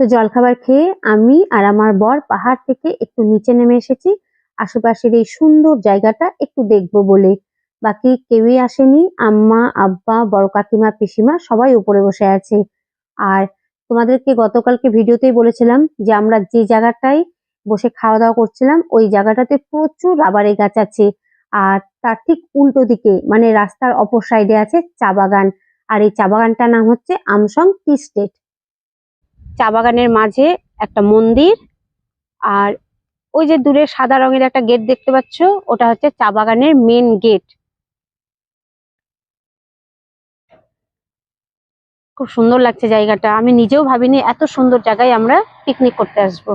তো জলখাবার খেয়ে আমি আর আমার বর পাহাড় থেকে একটু নিচে নেমে এসেছি। আশেপাশের এই সুন্দর জায়গাটা একটু দেখব বলে। বাকি কেউই আসেনি। আম্মা, আব্বা, বড় কাকিমা, পিসিমা সবাই উপরে বসে আছে। আর তোমাদেরকে গতকালকে ভিডিওতেই বলেছিলাম যে আমরা যে জায়গাটায় বসে খাওয়া দাওয়া করছিলাম, ওই জায়গাটাতে প্রচুর রাবারের গাছ আছে। আর তার ঠিক উল্টো দিকে মানে রাস্তার অপর সাইডে আছে চা বাগান। আর এই চা বাগানটার নাম হচ্ছে আমসং টি স্টেট। চা বাগানের মাঝে একটা মন্দির আর ওই যে দূরে সাদা রঙের একটা গেট দেখতে পাচ্ছ, ওটা হচ্ছে চা বাগানের মেন গেট খুব সুন্দর লাগছে জায়গাটা। আমি নিজেও ভাবিনি এত সুন্দর জায়গায় আমরা পিকনিক করতে আসব।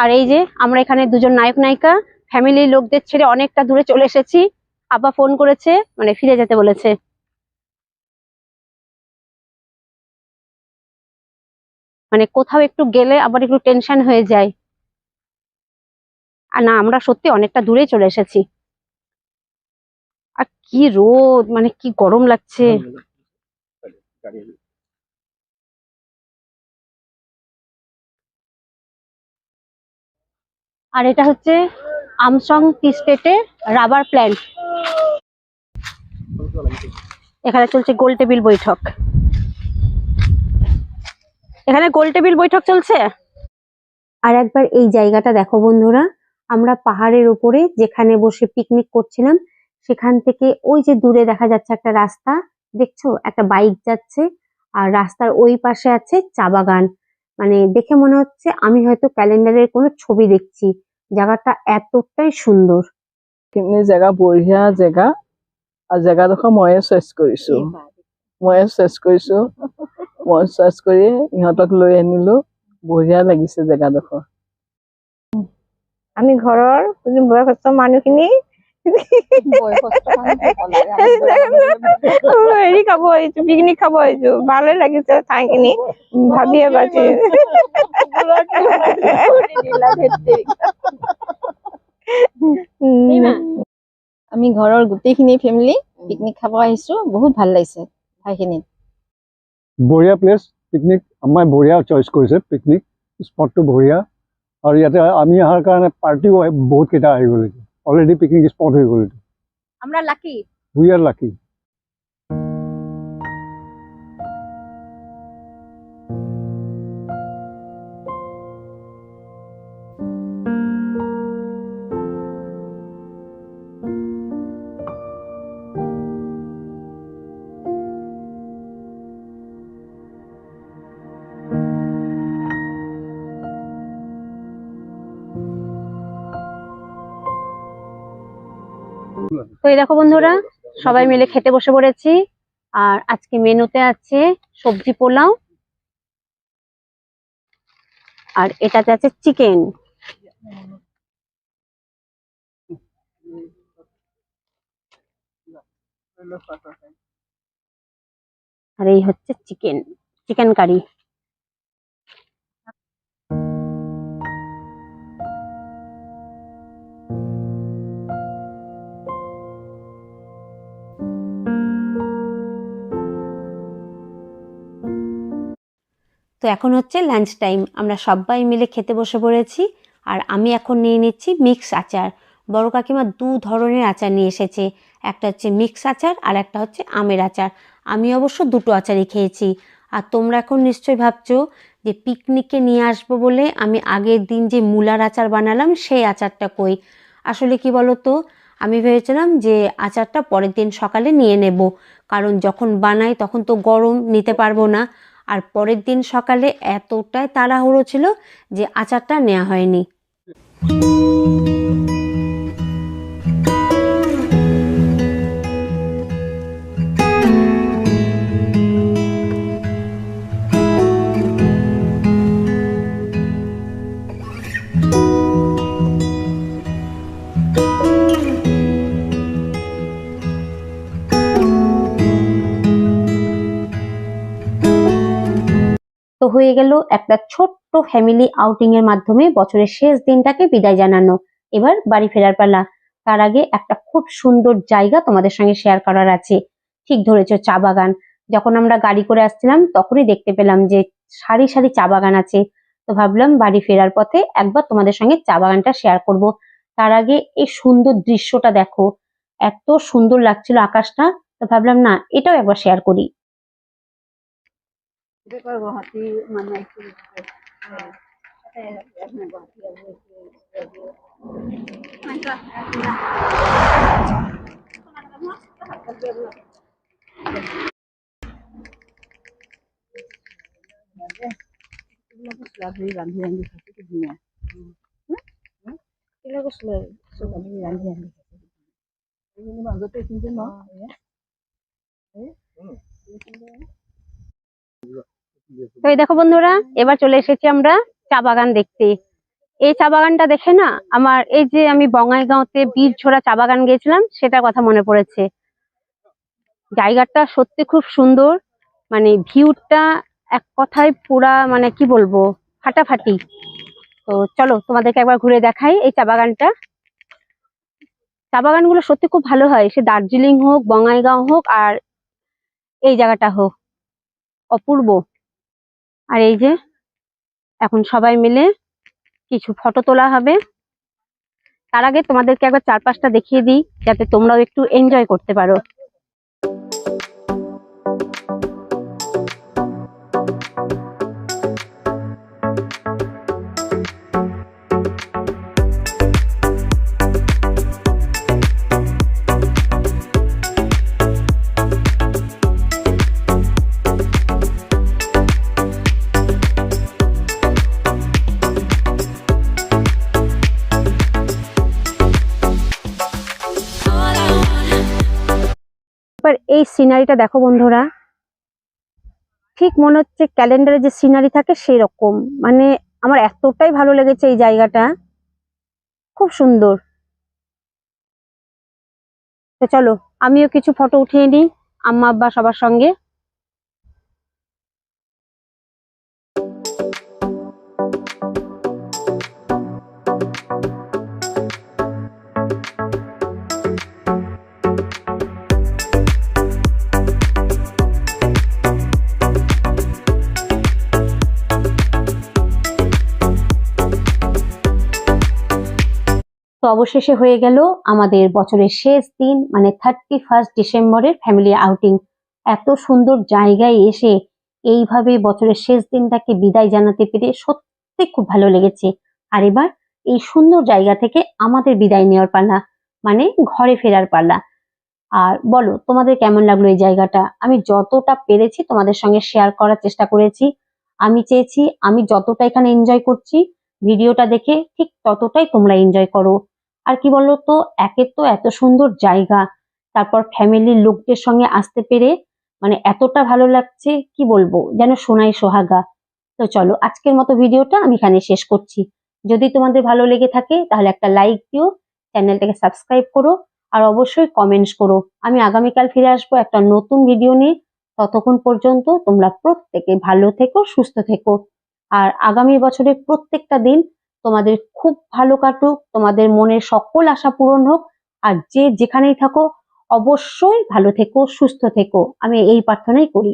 আর এই যে আমরা এখানে দুজন নায়ক, নায়িকা ফ্যামিলির লোকদের ছেড়ে অনেকটা দূরে চলে এসেছি। আব্বা ফোন করেছে মানে ফিরে যেতে বলেছে। মানে কোথাও একটু গেলে আবার একটু টেনশন হয়ে যায়। আর না, আমরা সত্যি অনেকটা দূরে চলে এসেছি। আর কি রোদ মানে কি গরম লাগছে। আর এটা হচ্ছে আমসং টি স্টেটের রাবার প্ল্যান্ট এখানে চলছে গোল টেবিল বৈঠক। এখানে গোল টেবিল বৈঠক চলছে? আর একবার এই জায়গাটা দেখো বন্ধুরা আমরা পাহাড়ের উপরে যেখানে বসে পিকনিক করছিলাম সেখান থেকে ওই যে দূরে দেখা যাচ্ছে একটা রাস্তা দেখছ? একটা বাইক যাচ্ছে আর রাস্তার ওই পাশে আছে চা বাগান। মানে দেখে মনে হচ্ছে আমি হয়তো ক্যালেন্ডারের কোনো ছবি দেখছি। জায়গাটা এতটাই সুন্দর। খিনি জেগা বঢ়িয়া জেগা আৰু জেগাডোখৰ ময়ে চইচ কৰিছো ময়ে চইচ কৰিছো মই চইচ কৰি ইহঁতক লৈ আনিলো। বঢ়িয়া লাগিছে জেগাডোখৰ। আমি ঘৰৰ কোনো বয়সস্থ মানুহখিনি হেৰি খাব আহিছো পিকনিক খাব আহিছো। ভালে লাগিছে ঠাইখিনি। ভাবিয়ে পাইছো। আমি ঘৰৰ গোটেইখিনি ফেমিলি পিকনিক খাব আহিছো। বহুত ভাল লাগিছে ঠাইখিনিত। বঢ়িয়া প্লেচ পিকনিক আমাৰ বঢ়িয়া চইচ কৰিছে পিকনিক স্পটটো বঢ়িয়া আৰু ইয়াতে আমি অহাৰ কাৰণে পাৰ্টিও বহুত কেইটা আহি গ'ল এতিয়া অলৰেডি পিকনিক স্পট হৈ গ'ল এইটো আমরা লাকি উই আৰ লাকি তো এই দেখো বন্ধুরা, সবাই মিলে খেতে বসে পড়েছি। আর আজকে মেনুতে আছে সবজি পোলাও, আর এটাতে আছে চিকেন। আর এই হচ্ছে চিকেন চিকেন কারি। তো এখন হচ্ছে লাঞ্চ টাইম আমরা সবাই মিলে খেতে বসে পড়েছি আর আমি এখন নিয়ে নিচ্ছি মিক্স আচার। বড় কাকিমা দু ধরনের আচার নিয়ে এসেছে। একটা হচ্ছে মিক্স আচার আর একটা হচ্ছে আমের আচার। আমি অবশ্য দুটো আচারই খেয়েছি। আর তোমরা এখন নিশ্চয়ই ভাবছ যে পিকনিকে নিয়ে আসব বলে আমি আগের দিন যে মূলার আচার বানালাম সেই আচারটা কই? আসলে কি বলো তো আমি ভেবেছিলাম যে আচারটা পরের দিন সকালে নিয়ে নেব। কারণ যখন বানাই তখন তো গরম, নিতে পারব না। আর পরের দিন সকালে এতটাই তাড়াহুড়ো ছিল যে আচারটা নেওয়া হয়নি। হয়ে গেল একটা ছোট্ট ফ্যামিলি আউটিং এর মাধ্যমে বছরের শেষ দিনটাকে বিদায় জানানো। এবার বাড়ি ফেরার পালা। তার আগে একটা খুব সুন্দর জায়গা তোমাদের সঙ্গে শেয়ার করার আছে। ঠিক ধরেছ চা বাগান। যখন আমরা গাড়ি করে আসছিলাম, তখনই দেখতে পেলাম যে সারি সারি চা বাগান আছে। তো ভাবলাম বাড়ি ফেরার পথে একবার তোমাদের সঙ্গে চা বাগানটা শেয়ার করব। তার আগে এই সুন্দর দৃশ্যটা দেখো। এত সুন্দর লাগছিল আকাশটা। তো ভাবলাম, না, এটাও একবার শেয়ার করি। মাজতে এইখিনিতে ন তো দেখো বন্ধুরা, এবার চলে এসেছি আমরা চা বাগান দেখতে। এই চা বাগানটা দেখে না, আমার এই যে আমি বঙ্গাইগাঁওতে বীর ছোড়া চা বাগান গিয়েছিলাম, সেটার কথা মনে পড়েছে। জায়গাটা সত্যি খুব সুন্দর মানে ভিউটা এক কথায় পুরা মানে কি বলব, ফাটাফাটি। তো চলো তোমাদেরকে একবার ঘুরে দেখাই এই চা বাগানটা। চা বাগানগুলো সত্যি খুব ভালো হয়, সে দার্জিলিং হোক বঙ্গাইগাঁও হোক, আর এই জায়গাটা হোক। অপূর্ব। আর এই যে, এখন সবাই মিলে কিছু ফটো তোলা হবে। তার আগে তোমাদেরকে একবার চারপাশটা দেখিয়ে দিই, যাতে তোমরাও একটু এনজয় করতে পারো। সিনারিটা দেখো বন্ধুরা। ঠিক মনে হচ্ছে ক্যালেন্ডারে যে সিনারি থাকে সেই রকম মানে আমার এতটাই ভালো লেগেছে এই জায়গাটা। খুব সুন্দর। তো চলো, আমিও কিছু ফটো উঠিয়ে নিই আম্মা আব্বা সবার সঙ্গে। তো অবশেষে হয়ে গেল আমাদের বছরের শেষ দিন মানে থার্টি ফার্স্ট ডিসেম্বরের ফ্যামিলি আউটিং এত সুন্দর জায়গায় এসে এইভাবে বছরের শেষ দিনটাকে বিদায় জানাতে পেরে সত্যি খুব ভালো লেগেছে। আর এবার এই সুন্দর জায়গা থেকে আমাদের বিদায় নেওয়ার পালা মানে ঘরে ফেরার পালা। আর বলো, তোমাদের কেমন লাগল এই জায়গাটা? আমি যতটা পেরেছি তোমাদের সঙ্গে শেয়ার করার চেষ্টা করেছি। আমি চেয়েছি আমি যতটা এখানে এনজয় করছি ভিডিওটা দেখে ঠিক ততটাই তোমরা এনজয় করো। আর কি বলতো, একে তো এত সুন্দর জায়গা, তারপর ফ্যামিলির লোকদের সঙ্গে আসতে পেরে মানে এতটা ভালো লাগছে, কি বলব, যেন সোনাই সোহাগা। তো চলো, আজকের মতো ভিডিওটা আমি এখানে শেষ করছি। যদি তোমাদের ভালো লেগে থাকে, তাহলে একটা লাইক দিও, চ্যানেলটাকে সাবস্ক্রাইব করো, আর অবশ্যই কমেন্টস করো। আমি আগামীকাল ফিরে আসব একটা নতুন ভিডিও নিয়ে। ততক্ষণ পর্যন্ত তোমরা প্রত্যেকে ভালো থেকো, সুস্থ থেকো। আর আগামী বছরের প্রত্যেকটা দিন তোমাদের খুব ভালো কাটুক, তোমাদের মনের সকল আশা পূরণ হোক, আর যে যেখানেই থাকো, অবশ্যই ভালো থেকো, সুস্থ থেকো। আমি এই প্রার্থনাই করি।